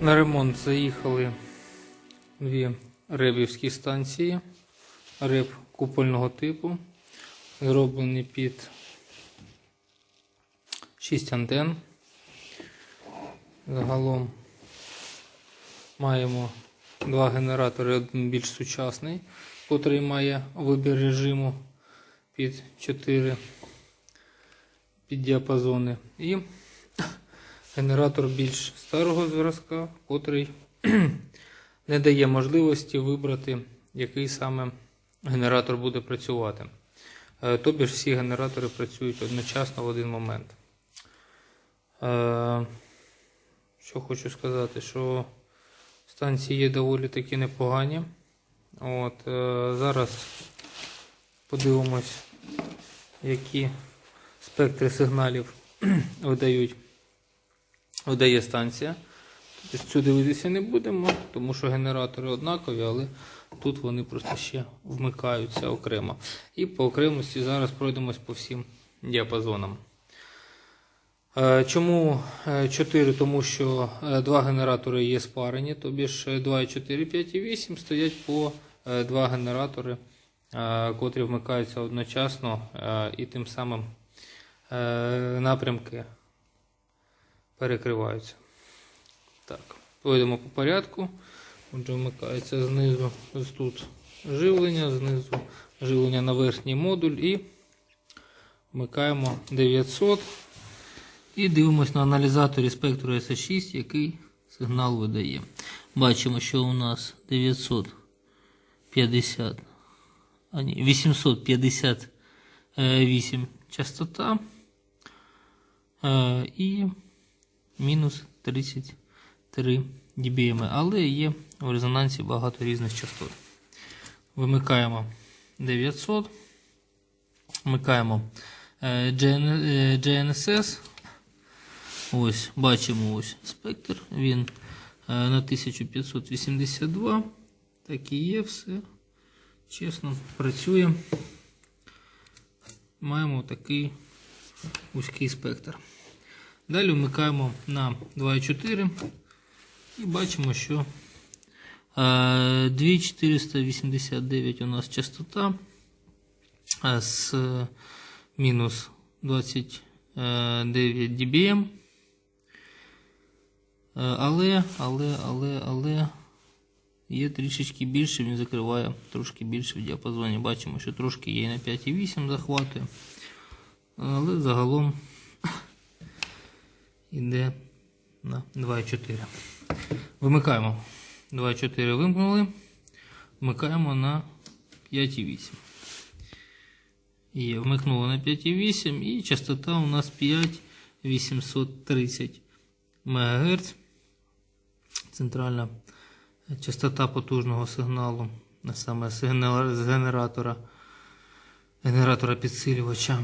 На ремонт заїхали дві ребівські станції. Реб купольного типу. Зроблені під 6 антен. Загалом маємо два генератори, один більш сучасний, котрий має вибір режиму під 4 під діапазони. І генератор більш старого зразка, котрий не дає можливості вибрати, який саме генератор буде працювати. Е, Тобі ж всі генератори працюють одночасно в один момент. Е, Що хочу сказати, що станції є доволі таки непогані. От, е, зараз подивимось, які спектри сигналів видають, видає станція. Тобто цю дивитися не будемо, тому що генератори однакові, але тут вони просто ще вмикаються окремо. І по окремості зараз пройдемось по всім діапазонам. Е, Чому 4? Тому що е, два генератори є спарені, тобі ж 2, 4, 5 і 8 стоять по е, два генератори, е, котрі вмикаються одночасно е, і тим самим е, напрямки перекриваються. Так, пойдемо по порядку. Отже, вмикається знизу ось тут живлення, знизу живлення на верхній модуль і вмикаємо 900. І дивимось на аналізаторі спектру S6, який сигнал видає. Бачимо, що у нас 950, а ні, 858 частота е, і мінус 33 dBm. Але є в резонансі багато різних частот. Вимикаємо 900, вмикаємо е, GN, е, GNSS. Ось, бачимо ось спектр. Він е, на 1582. Так і є все. Чесно, працює. Маємо такий вузький спектр. Далі вмикаємо на 2,4 і бачимо, що е, 2489 у нас частота з е, мінус 29 dBm. Е, Але, але, але, але є трішечки більше, він закриває трошки більше в діапазоні. Бачимо, що трошки є на 5,8 захватує. Але загалом йде на 2,4. Вимикаємо. 2,4 вимкнули. Вмикаємо на 5,8. Є, вмикнули на 5,8 і частота у нас 5,830 МГц. Центральна частота потужного сигналу, саме з генератора, генератора підсилювача.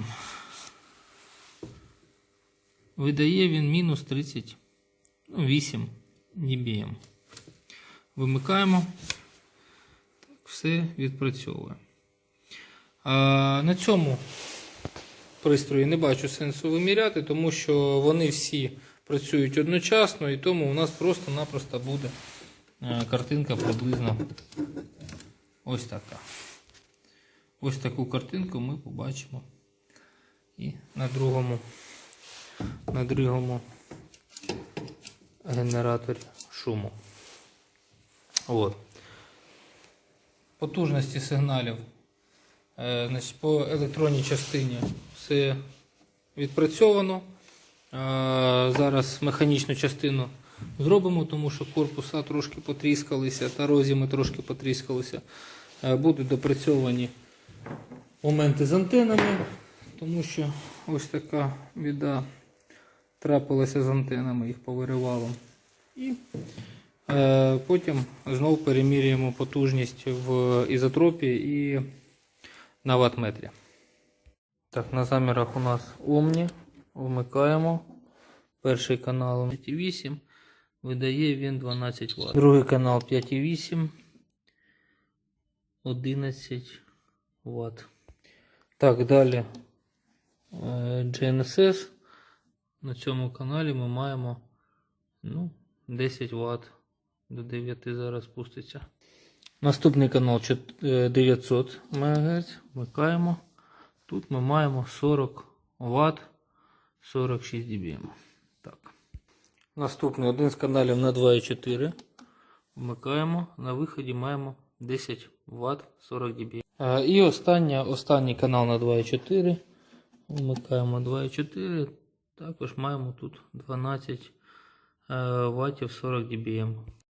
Видає він мінус 38 dBm. Вимикаємо. Так, все відпрацьовує. А, на цьому пристрої не бачу сенсу виміряти, тому що вони всі працюють одночасно, і тому у нас просто-напросто буде е, картинка приблизно ось така. Ось таку картинку ми побачимо і на другому, на другому генераторі шуму. От. Потужності сигналів Е, Значить, по електронній частині все відпрацьовано. Е, Зараз механічну частину зробимо, тому що корпуса трошки потріскалися, та розіми трошки потріскалися. Е, Будуть допрацьовані моменти з антенами, тому що ось така біда трапилася з антенами, їх повиривало. І е, потім знову перемірюємо потужність в ізотропі і на ватметрі. Так, на замірах у нас Omni. Вмикаємо. Перший канал 5,8. Видає він 12 Вт. Другий канал 5,8. 11 Вт. Так, далі е, GNSS. На цьому каналі ми маємо ну, 10 Вт. До 9 зараз спуститься. Наступний канал е, 900 МГц. Вмикаємо. Тут ми маємо 40 Вт 46 dBm. Так. Наступний один з каналів на 2,4. Вмикаємо. На виході маємо 10 Вт 40 dB. А, і остання, останній канал на 2,4. Вмикаємо 2,4. Також маємо тут 12 ватів Вт 40 dBm.